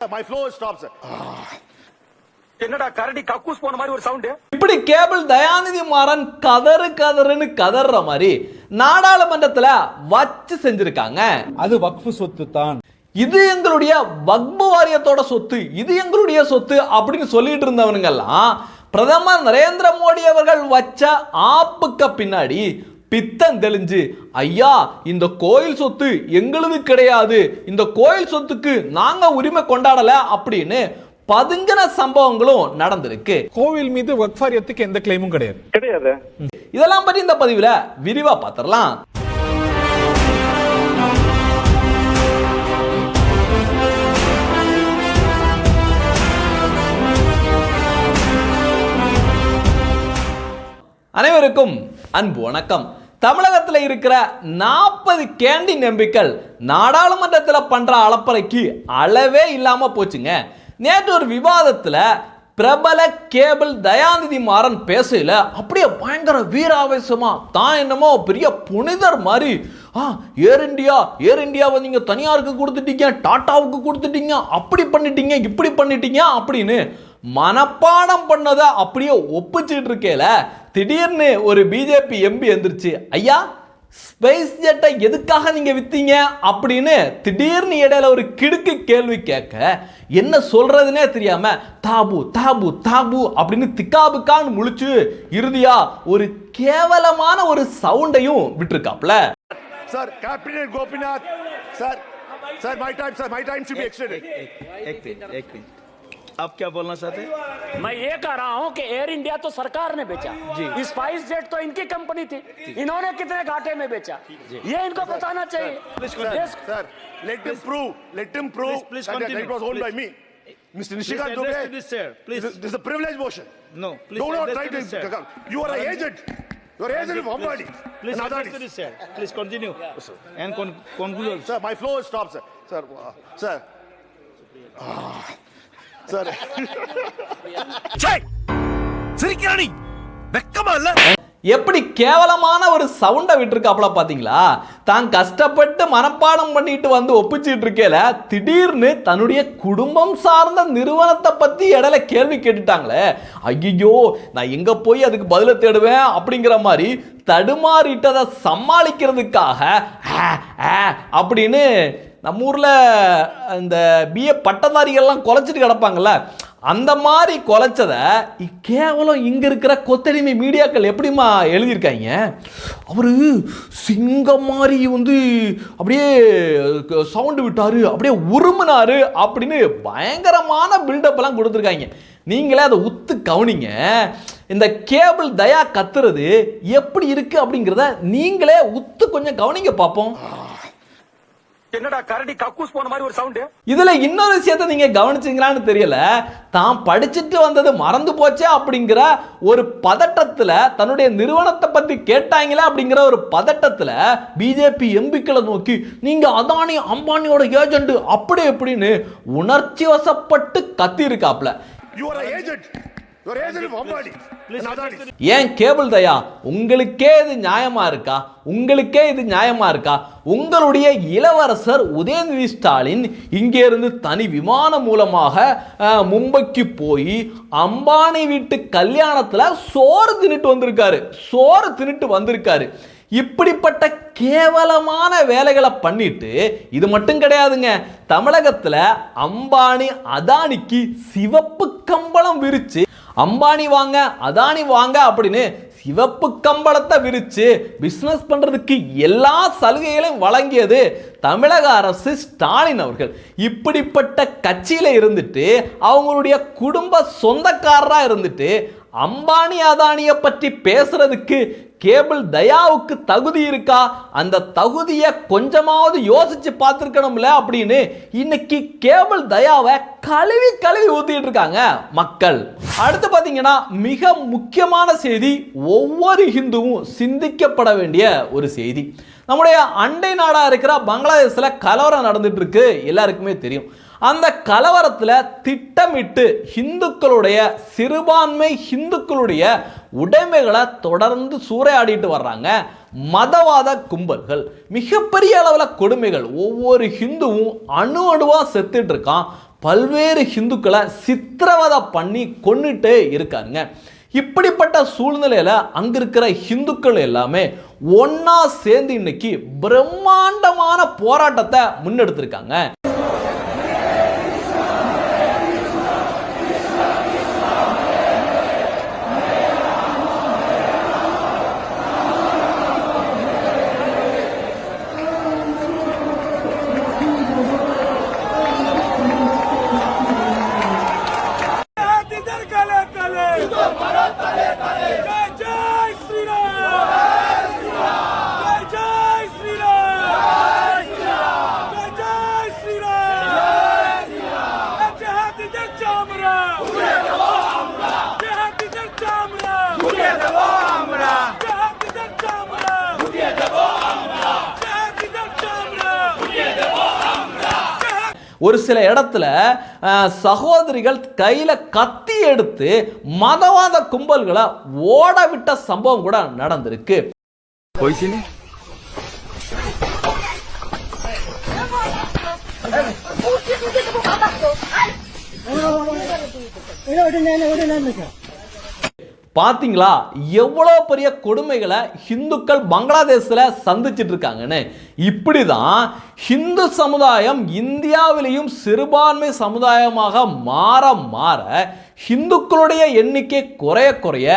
My flow stops. என்னடா கரடி கக்கூஸ் போன மாதிரி ஒரு சவுண்ட் இப்படி கேபிள் தயாநிதி மாறன் கதறு கதறுன்னு கதற மாதிரி நாடாளுமன்றத்துல வச்சு செஞ்சிருக்காங்க. அது வக்ஃபு சொத்து தான். இது எங்களுடைய வக்பு வாரியத்தோட சொத்து இது எங்களுடைய சொத்து அப்படின்னு சொல்லிட்டு இருந்தவனுங்கெல்லாம் பிரதமர் நரேந்திர மோடி அவர்கள் வச்ச ஆப்புக்க பின்னாடி பித்தம் தெளிஞ்சு ஐயா இந்த கோயில் சொத்து எங்களுது கிடையாது. இந்த கோயில் சொத்துக்கு நாங்க உரிமை கொண்டாடல அப்படின்னு பதுங்கின சம்பவங்களும் நடந்திருக்கு. கோவில் மீது வக்ஃப் வாரியத்துக்கு எந்த கிளைமும் கிடையாது. கிடையாது. இதெல்லாம் பற்றி இந்த பதிவில் விரிவா பார்த்துடலாம் அனைவருக்கும் அன்பு வணக்கம். தமிழகத்தில் இருக்கிற நாற்பது கேண்டீன் எம்பிக்கள் நாடாளுமன்றத்தில் பண்ற அளப்பறைக்கு அளவே இல்லாம போச்சுங்க. நேற்று ஒரு விவாதத்தில் பிரபல கேபிள் தயாநிதி மாறன் பேசல அப்படியே பயங்கர வீராவேசமா தான் என்னமோ பெரிய புனிதர் மாதிரி ஆ ஏர் இண்டியா ஏர் இந்தியாவை நீங்கள் தனியாருக்கு கொடுத்துட்டீங்க டாட்டாவுக்கு கொடுத்துட்டீங்க அப்படி பண்ணிட்டீங்க இப்படி பண்ணிட்டீங்க அப்படின்னு மனப்பாடம் பண்ணதை அப்படியே ஒப்பிச்சுட்டு இருக்கேல திடீர்னு ஒரு பிஜேபி எம்பி எந்திரிச்சு ஐயா ஸ்பேஸ் ஜெட்டை எதுக்காக நீங்க வித்தீங்க அப்படின்னு திடீர்னு இடையில ஒரு கிடுக்கு கேள்வி கேட்க என்ன சொல்றதுனே தெரியாம தாபு தாபு தாபு அப்படின்னு திக்காபுக்கான்னு முழிச்சு இறுதியா ஒரு கேவலமான ஒரு சவுண்டையும் விட்டுருக்காப்ல Sir, Cabinet Gopinath. Sir, sir, my time, sir, my time should be extended. आप क्या बोलना चाहते हैं मैं ये कह रहा हूँ कि एयर इंडिया तो सरकार ने बेचा जी स्पाइस जेट तो इनकी कंपनी थी इन्होंने कितने घाटे में बेचा ये इनको बताना चाहिए Sir, sir, let him prove Please, please that that continue, it was owned by me. please. Mr. Nishikant Dubey, this chair, please. This, this is a privilege motion. No, please Do not try to this You are an agent. You are an agent of Ambani. Please Adani. this chair. Please continue. And con- conclude. Sir, my flow stops, sir. Sir, uh, sir. Ah, sir. சிரிக்கிறானி வெக்கமா இல்ல? எப்படி கேவலமான ஒரு சவுண்டை விட்டுருக்காப்புல பாத்தீங்களா? தான் கஷ்டப்பட்டு மனப்பாடம் பண்ணிட்டு வந்து ஒப்பிச்சிட்டு இருக்கேல திடீர்னு தன்னுடைய குடும்பம் சார்ந்த நிறுவனத்தை பத்தி இடையில கேள்வி கேட்டுட்டாங்களே. ஐயோ நான் எங்க போய் அதுக்கு பதில தேடுவேன் அப்படிங்கிற மாதிரி தடுமாறிட்டதை சமாளிக்கிறதுக்காக அப்படின்னு நம்ம ஊரில் இந்த பிஏ பட்டதாரிகள்லாம் குலைச்சிட்டு கிடப்பாங்கல்ல அந்த மாதிரி குலைச்சதை கேவலம் இங்கே இருக்கிற கொத்தடிமை மீடியாக்கள் எப்படிம்மா எழுதியிருக்காங்க? அவர் சிங்கம் மாதிரி வந்து அப்படியே சவுண்டு விட்டார் அப்படியே உருமுனாரு அப்படின்னு பயங்கரமான பில்டப்லாம் கொடுத்துருக்காங்க. நீங்களே அதை உத்து கவனிங்க. இந்த கேபிள் தயா கத்துறது எப்படி இருக்குது அப்படிங்கிறத நீங்களே உத்து கொஞ்சம் கவனிங்க பார்ப்போம் என்னடா கரடி கக்கூஸ் போன மாதிரி ஒரு சவுண்ட் இதுல இன்னொரு விஷயத்தை நீங்க கவனிச்சீங்களான்னு தெரியல. தான் படிச்சுட்டு வந்தது மறந்து போச்சே அப்படிங்கிற ஒரு பதட்டத்துல தன்னுடைய நிறுவனத்தை பத்தி கேட்டாங்களே அப்படிங்கிற ஒரு பதட்டத்துல பிஜேபி எம்பிக்களை நோக்கி நீங்க அதானி அம்பானியோட ஏஜென்ட் அப்படி எப்படின்னு உணர்ச்சி வசப்பட்டு கத்தி இருக்காப்ல an ஏன் கேபிள் தயா உங்களுக்கே இது நியாயமா இருக்கா? உங்களுக்கே இது நியாயமா இருக்கா? உங்களுடைய இளவரசர் உதயநிதி ஸ்டாலின் இங்கே இருந்து தனி விமானம் மூலமாக மும்பைக்கு போய் அம்பானி வீட்டு கல்யாணத்துல சோறு தின்னுட்டு வந்திருக்காரு. சோறு தின்னுட்டு வந்திருக்காரு. இப்படிப்பட்ட கேவலமான வேலைகளை பண்ணிட்டு இது மட்டும் கிடையாதுங்க தமிழகத்துல அம்பானி அதானிக்கு சிவப்பு கம்பளம் விரிச்சு அம்பானி வாங்க அதானி வாங்க அப்படின்னு சிவப்பு கம்பளத்தை விரித்து பிஸ்னஸ் பண்ணுறதுக்கு எல்லா சலுகைகளையும் வழங்கியது தமிழக அரசு ஸ்டாலின் அவர்கள். இப்படிப்பட்ட கட்சியில் இருந்துட்டு அவங்களுடைய குடும்ப சொந்தக்காரராக இருந்துட்டு அம்பானி அதானியை பற்றி பேசுறதுக்கு கேபிள் தயாவுக்கு தகுதி இருக்கா? அந்த தகுதியை கொஞ்சமாவது யோசிச்சு பார்த்துருக்கணும்ல அப்படின்னு இன்னைக்கு கேபிள் தயாவை கழுவி கழுவி ஊத்திட்டு இருக்காங்க மக்கள். அடுத்து பார்த்தீங்கன்னா மிக முக்கியமான செய்தி ஒவ்வொரு ஹிந்துவும் சிந்திக்கப்பட வேண்டிய ஒரு செய்தி. நம்முடைய அண்டை நாடாக இருக்கிற பங்களாதேஷில் கலவரம் நடந்துட்டு இருக்கு. எல்லாருக்குமே தெரியும். அந்த கலவரத்தில் திட்டமிட்டு இந்துக்களுடைய சிறுபான்மை இந்துக்களுடைய உடைமைகளை தொடர்ந்து சூறையாடிட்டு வர்றாங்க. மதவாத கும்பல்கள் மிகப்பெரிய அளவில் கொடுமைகள். ஒவ்வொரு ஹிந்துவும் அணு அணுவாக செத்துட்டு இருக்கான். பல்வேறு ஹிந்துக்களை சித்திரவதை பண்ணி கொண்டுட்டே இருக்காருங்க இப்படிப்பட்ட சூழ்நிலையில் அங்க இருக்கிற ஹிந்துக்கள் எல்லாமே ஒன்றா சேர்ந்து இன்னைக்கு பிரம்மாண்டமான போராட்டத்தை முன்னெடுத்திருக்காங்க. ஒரு சில இடத்துல சகோதரிகள் கையில கத்தி எடுத்து மதவாத கும்பல்களை ஓட விட்ட சம்பவம் கூட நடந்திருக்கு. பாத்தீங்களா? எவ்வளோ பெரிய கொடுமைகளை ஹிந்துக்கள் பங்களாதேஷில் சந்திச்சிட்டு இருக்காங்கன்னு. இப்படி தான் ஹிந்து சமுதாயம் இந்தியாவிலேயும் சிறுபான்மை சமுதாயமாக மாற மாற ஹிந்துக்களுடைய எண்ணிக்கை குறைய குறைய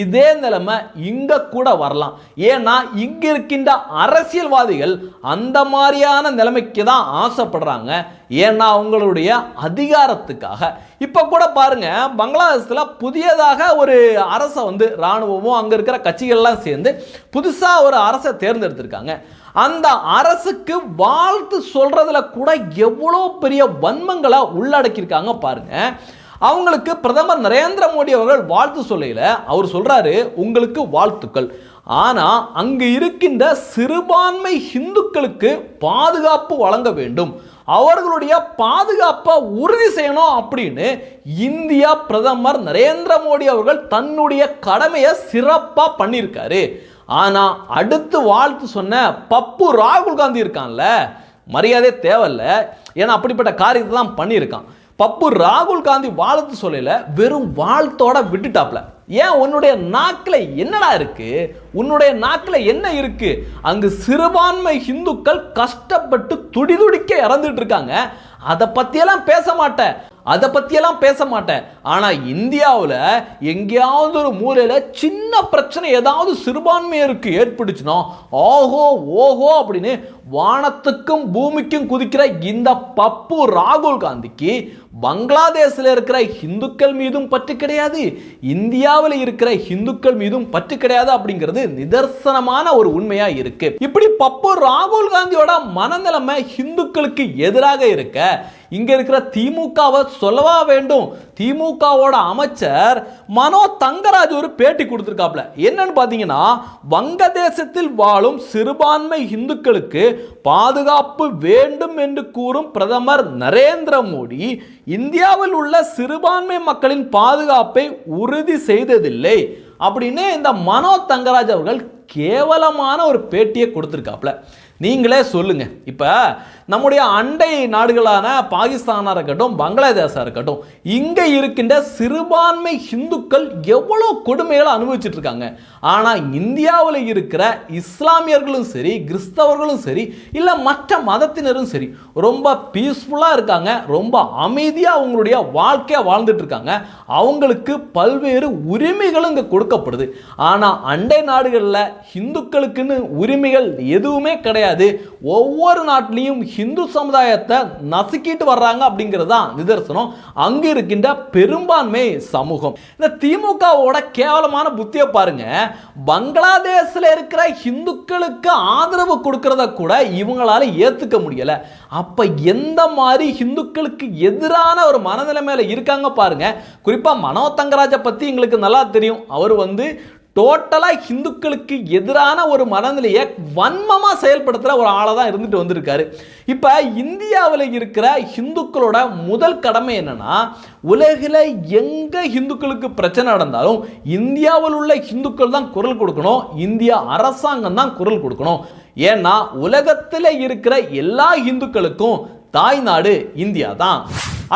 இதே நிலைமை இங்க கூட வரலாம். ஏன்னா இங்க இருக்கின்ற அரசியல்வாதிகள் அந்த மாதிரியான நிலைமைக்கு தான் ஆசைப்படுறாங்க. ஏன்னா அவங்களுடைய அதிகாரத்துக்காக. இப்போ கூட பாருங்க பங்களாதேஷில் புதியதாக ஒரு அரசை வந்து இராணுவமும் அங்கே இருக்கிற கட்சிகள்லாம் சேர்ந்து புதுசாக ஒரு அரசை தேர்ந்தெடுத்திருக்காங்க. அந்த அரசுக்கு வாழ்த்து சொல்றதுல கூட எவ்வளோ பெரிய வன்மங்களை உள்ளடக்கியிருக்காங்க பாருங்க. அவங்களுக்கு பிரதமர் நரேந்திர மோடி அவர்கள் வாழ்த்து சொல்லையில் அவர் சொல்றாரு உங்களுக்கு வாழ்த்துக்கள். ஆனா அங்கு இருக்கின்ற சிறுபான்மை இந்துக்களுக்கு பாதுகாப்பு வழங்க வேண்டும். அவர்களுடைய பாதுகாப்பை உறுதி செய்யணும் அப்படின்னு இந்தியா பிரதமர் நரேந்திர மோடி அவர்கள் தன்னுடைய கடமையை சிறப்பாக பண்ணியிருக்காரு. ஆனால் அடுத்து வாழ்த்து சொன்ன பப்பு ராகுல் காந்தி இருக்கான்ல மரியாதை தேவையில்ல. ஏன்னா அப்படிப்பட்ட காரியத்தை தான் பண்ணியிருக்கான். பப்பு ராகுல் காந்தி வாழ்த்து சொல்லல வெறும் வாழ்த்தோட விட்டுட்டாப்ல. ஏன்? உன்னுடைய நாக்கில் என்னடா இருக்கு? உன்னுடைய நாக்கில் என்ன இருக்கு? அங்கு சிறுபான்மை இந்துக்கள் கஷ்டப்பட்டு துடிதுடிக்க இறந்துட்டு இருக்காங்க. அதை பற்றியெல்லாம் பேச மாட்டேன். அதை பற்றியெல்லாம் பேச மாட்டேன். ஆனால் இந்தியாவில் எங்கேயாவது ஒரு மூலையில் சின்ன பிரச்சனை ஏதாவது சிறுபான்மையருக்கு ஏற்பட்டுச்சுன்னா ஓஹோ ஓஹோ அப்படின்னு வானத்துக்கும் பூமிக்கும் குதிக்கிற இந்த பப்பு ராகுல் காந்திக்கு பங்களாதேஷில் இருக்கிற இந்துக்கள் மீதும் பற்று கிடையாது. இந்தியாவில் இருக்கிற இந்துக்கள் மீதும் பற்று கிடையாது அப்படிங்கிறது நிதர்சனமான ஒரு உண்மையாக இருக்கு. இப்படி பப்பு ராகுல் காந்தியோட மனநிலைமை இந்துக்களுக்கு எதிராக இருக்க இங்க இருக்கிற திமுகவை சொல்லவா வேண்டும்? திமுகவோட அமைச்சர் மனோ தங்கராஜ் ஒரு பேட்டி கொடுத்துருக்காப்ல என்னன்னு பாத்தீங்கன்னா வங்கதேசத்தில் வாழும் சிறுபான்மை இந்துக்களுக்கு பாதுகாப்பு வேண்டும் என்று கூறும் பிரதமர் நரேந்திர மோடி இந்தியாவில் உள்ள சிறுபான்மை மக்களின் பாதுகாப்பை உறுதி செய்ததில்லை அப்படின்னு இந்த மனோ தங்கராஜ் அவர்கள் கேவலமான ஒரு பேட்டியை கொடுத்துருக்காப்ல நீங்களே சொல்லுங்க. இப்போ நம்முடைய அண்டை நாடுகளான பாகிஸ்தானாக இருக்கட்டும் பங்களாதேஷாக இருக்கட்டும் இங்கே இருக்கின்ற சிறுபான்மை ஹிந்துக்கள் எவ்வளோ கொடுமைகளை அனுபவிச்சுட்டு இருக்காங்க ஆனால் இந்தியாவில் இருக்கிற இஸ்லாமியர்களும் சரி கிறிஸ்தவர்களும் சரி இல்லை மற்ற மதத்தினரும் சரி ரொம்ப பீஸ்ஃபுல்லாக இருக்காங்க ரொம்ப அமைதியாக அவங்களுடைய வாழ்க்கையை வாழ்ந்துட்டு இருக்காங்க அவங்களுக்கு பல்வேறு உரிமைகளும் இங்கே கொடுக்கப்படுது. ஆனால் அண்டை நாடுகளில் ஹிந்துக்களுக்குன்னு உரிமைகள் எதுவுமே கிடையாது. ஒவ்வொரு நாட்டிலையும் ஹிந்து சமுதாயத்தை நசுக்கிட்டு வர்றாங்க அப்படிங்கிறது தான் நிதர்சனம். அங்கு இருக்கின்ற பெரும்பான்மை சமூகம். இந்த திமுகவோட கேவலமான புத்தியை பாருங்க பங்களாதேஷில் இருக்கிற ஹிந்துக்களுக்கு ஆதரவு கொடுக்கறத கூட இவங்களால ஏத்துக்க முடியல. அப்ப எந்த மாதிரி ஹிந்துக்களுக்கு எதிரான ஒரு மனநிலைமையில இருக்காங்க பாருங்க. குறிப்பா மனோ தங்கராஜை பத்தி எங்களுக்கு நல்லா தெரியும். அவர் வந்து டோட்டலாக ஹிந்துக்களுக்கு எதிரான ஒரு மனநிலையை வன்மமாக செயல்படுத்துகிற ஒரு ஆளாக தான் இருந்துட்டு வந்திருக்காரு. இப்போ இந்தியாவில் இருக்கிற ஹிந்துக்களோட முதல் கடமை என்னென்னா உலகில் எங்கே ஹிந்துக்களுக்கு பிரச்சனை நடந்தாலும் இந்தியாவில் உள்ள ஹிந்துக்கள் தான் குரல் கொடுக்கணும் இந்தியா அரசாங்கம் தான் குரல் கொடுக்கணும். ஏன்னா உலகத்தில் இருக்கிற எல்லா இந்துக்களுக்கும் தாய்நாடு இந்தியா தான்.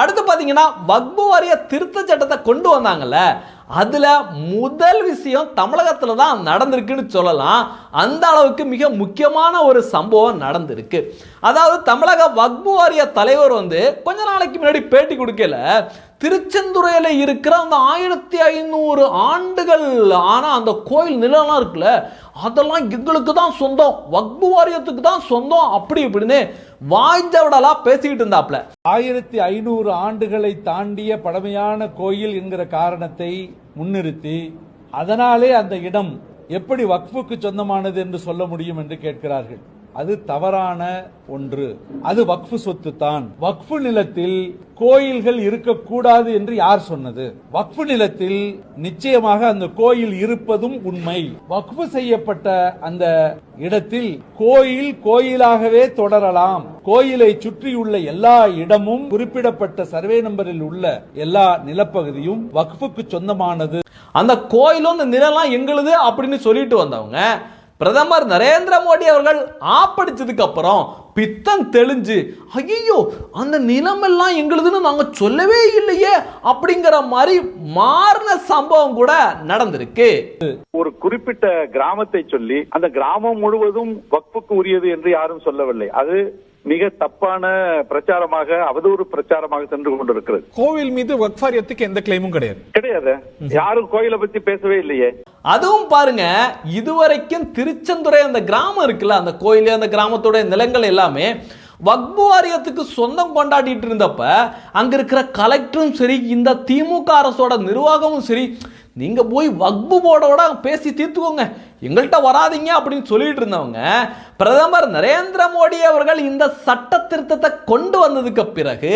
அடுத்து பார்த்தீங்கன்னா வக்பு வாரிய திருத்த சட்டத்தை கொண்டு வந்தாங்கல்ல அதில் முதல் விஷயம் தமிழகத்தில் தான் நடந்திருக்குன்னு சொல்லலாம். அந்த அளவுக்கு மிக முக்கியமான ஒரு சம்பவம் நடந்திருக்கு. அதாவது தமிழக வக்பு வாரிய தலைவர் வந்து கொஞ்ச நாளைக்கு முன்னாடி பேட்டி கொடுக்கல. திருச்செந்துறையில் இருக்கிற அந்த ஆயிரத்தி ஐநூறு ஆண்டுகள். ஆனால் அந்த கோயில் நிலம்லாம் இருக்குல்ல அதெல்லாம் எங்களுக்கு தான் சொந்தம். வக்பு வாரியத்துக்கு தான் சொந்தம். அப்படி இப்படின்னு வாய்ந்தவடலாம் பேசிக்கிட்டு இருந்தாப்ல. ஆயிரத்தி ஐநூறு ஆண்டுகளை தாண்டிய பழமையான கோயில் என்கிற காரணத்தை முன்னிறுத்தி அதனாலே அந்த இடம் எப்படி வக்ஃபுக்கு சொந்தமானது என்று சொல்ல முடியும் என்று கேட்கிறார்கள். அது தவறான ஒன்று. அது வக்ஃபு சொத்து தான் வக்ஃபு நிலத்தில் கோயில்கள் இருக்கக்கூடாது என்று யார் சொன்னது? வக்ஃபு நிலத்தில் நிச்சயமாக அந்த கோயில் இருப்பதும் உண்மை. வக்ஃபு செய்யப்பட்ட அந்த இடத்தில் கோயில் கோயிலாகவே தொடரலாம். கோயிலை சுற்றியுள்ள எல்லா இடமும் குறிப்பிடப்பட்ட சர்வே நம்பரில் உள்ள எல்லா நிலப்பகுதியும் வக்ஃபுக்கு சொந்தமானது. அந்த கோயிலும் அந்த நிலம்லாம் எங்களுது அப்படின்னு சொல்லிட்டு வந்தவங்க பிரதமர் நரேந்திர மோடி அவர்கள் ஆப்படிச்சதுக்கு அப்புறம் பித்தம் தெளிஞ்சு ஐயோ அந்த நிலமெல்லாம் எங்களுதுன்னு நாங்க சொல்லவே இல்லையே அப்படிங்கிற மாதிரி மாறின சம்பவம் கூட நடந்திருக்கு. ஒரு குறிப்பிட்ட கிராமத்தை சொல்லி அந்த கிராமம் முழுவதும் வக்புக்கு உரியது என்று யாரும் சொல்லவில்லை. அது மிக தப்பான பிரச்சாரமாக அவதூறு பிரச்சாரமாக சென்று கொண்டிருக்கிறது. கோவில் மீது வக்ஃப் வாரியத்துக்கு எந்த கிளைமும் கிடையாது. கிடையாது. யாரும் கோயிலை பத்தி பேசவே இல்லையே. அதுவும் பாருங்க இதுவரைக்கும் திருச்செந்துறை அந்த கிராமம் இருக்குல்ல அந்த கோயில் அந்த கிராமத்தோட நிலங்கள் எல்லாமே வக்பு வாரியத்துக்கு சொந்தம் கொண்டாடிட்டு இருந்தப்ப அங்க இருக்கிற கலெக்டரும் சரி இந்த திமுக அரசோட நிர்வாகமும் சரி நீங்க போய் வக்பு போர்டோட பேசி தீர்த்துக்கோங்க. எங்கள்கிட்ட வராதீங்க அப்படின்னு சொல்லிட்டு இருந்தவங்க பிரதமர் நரேந்திர மோடி அவர்கள் இந்த சட்ட திருத்தத்தை கொண்டு வந்ததுக்கு பிறகு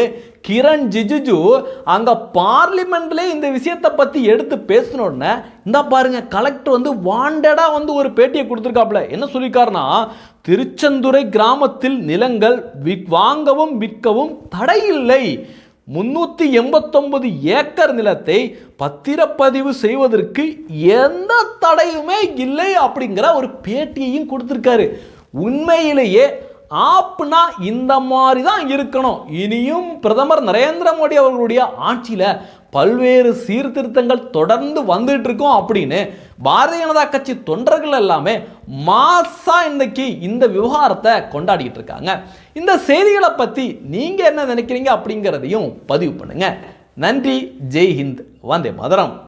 கிரண் ஜிஜிஜு அங்க பார்லிமெண்ட்லேயே இந்த விஷயத்தை பத்தி எடுத்து பேசின உடனே இந்த பாருங்க கலெக்டர் வந்து வாண்டடா வந்து ஒரு பேட்டியை கொடுத்துருக்காப்ல என்ன சொல்லியிருக்காருன்னா திருச்செந்துறை கிராமத்தில் நிலங்கள் வாங்கவும் விற்கவும் தடையில்லை. முன்னூற்றி எண்பத்தொம்பது எண்பத்தொன்பது ஏக்கர் நிலத்தை பத்திரப்பதிவு செய்வதற்கு எந்த தடையுமே இல்லை அப்படிங்கிற ஒரு பேட்டியையும் கொடுத்துருக்காரு. உண்மையிலேயே ஆப்னா இந்த மாதிரி தான் இருக்கணும். இனியும் பிரதமர் நரேந்திர மோடி அவர்களுடைய ஆட்சியில் பல்வேறு சீர்திருத்தங்கள் தொடர்ந்து வந்துட்டு இருக்கோம் அப்படின்னு பாரதிய ஜனதா கட்சி தொண்டர்கள் எல்லாமே மாசா இன்னைக்கு இந்த விவகாரத்தை கொண்டாடிட்டு இருக்காங்க. இந்த செய்திகளை பத்தி நீங்க என்ன நினைக்கிறீங்க அப்படிங்கிறதையும் பதிவு பண்ணுங்க. நன்றி. ஜெய் ஹிந்த் வந்தே மதுரம்.